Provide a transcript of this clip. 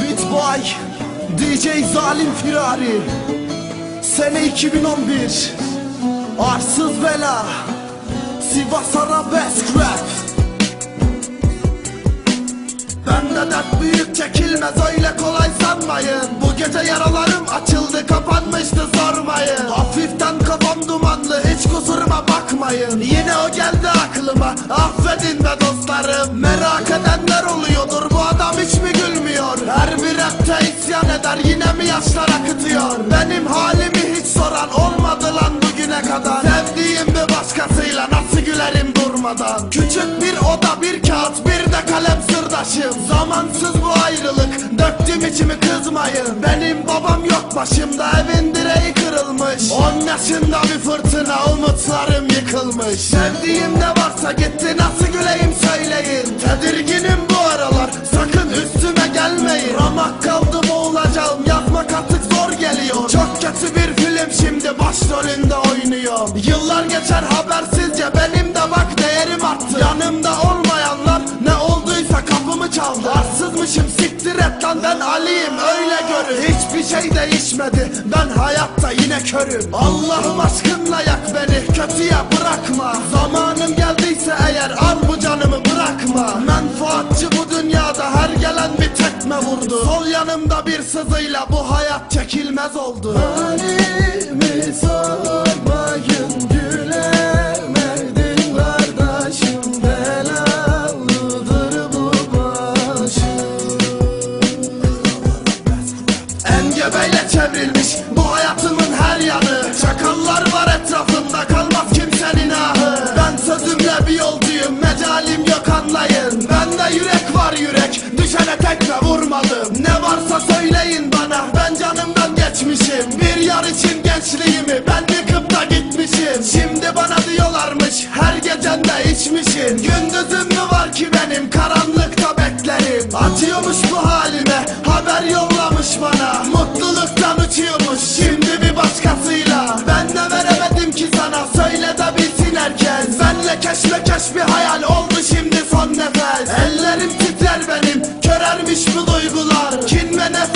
Beatboy DJ Zalim Firari. Sene 2011 Arsız Bela Sivas Arabesk Rap. Bende dert büyük çekilmez öyle kolay sanmayın. Bu gece yaralarım açıldı kapanmıştı sormayın. Hafiften kafam dumanlı hiç kusuruma bakmayın. Yine o geldi aklıma affedin be dostlarım. Merak edenler oluyordur bu adam hiç mi gülmüyor? Her bir rapte isyan eder yine mi yaşlar akıtıyor? Benim halimi hiç soran olmadı lan bugüne kadar durmadan Küçük bir oda bir kağıt bir de kalem sırdaşım. Zamansız bu ayrılık döktüm içimi kızmayın. Benim babam yok başımda evin direği kırılmış. On yaşında bir fırtına umutlarım yıkılmış. Sevdiğim ne varsa gitti nasıl güleyim söyleyin siktir et lan ben Ali'yim öyle görün Hiçbir şey değişmedi ben hayatta yine körüm. Allah'ım aşkınla yak beni kötüye bırakma. Zamanım geldiyse eğer al bu canımı bırakma. Menfaatçi bu dünyada her gelen bir tekme vurdu. Sol yanımda bir sızıyla bu hayat çekilmez oldu. Halimi sormayın kere tekme vurmadım. Ne varsa söyleyin bana. Ben canımdan geçmişim. Bir yar için gençliğimi ben yıkıp da gitmişim. Şimdi bana diyorlarmış her gecen de içmişin Gündüzüm mü var ki benim? Karanlıkta beklerim. Atıyormuş bu halime haber yollamış bana. Mutluluktan uçuyormuş şimdi bir başkasıyla. Ben de veremedim ki sana söyle de bilsin herkes. Benle keşmekeş bir hayal olmuş Yokmuş bu duygular? Kin ve nefret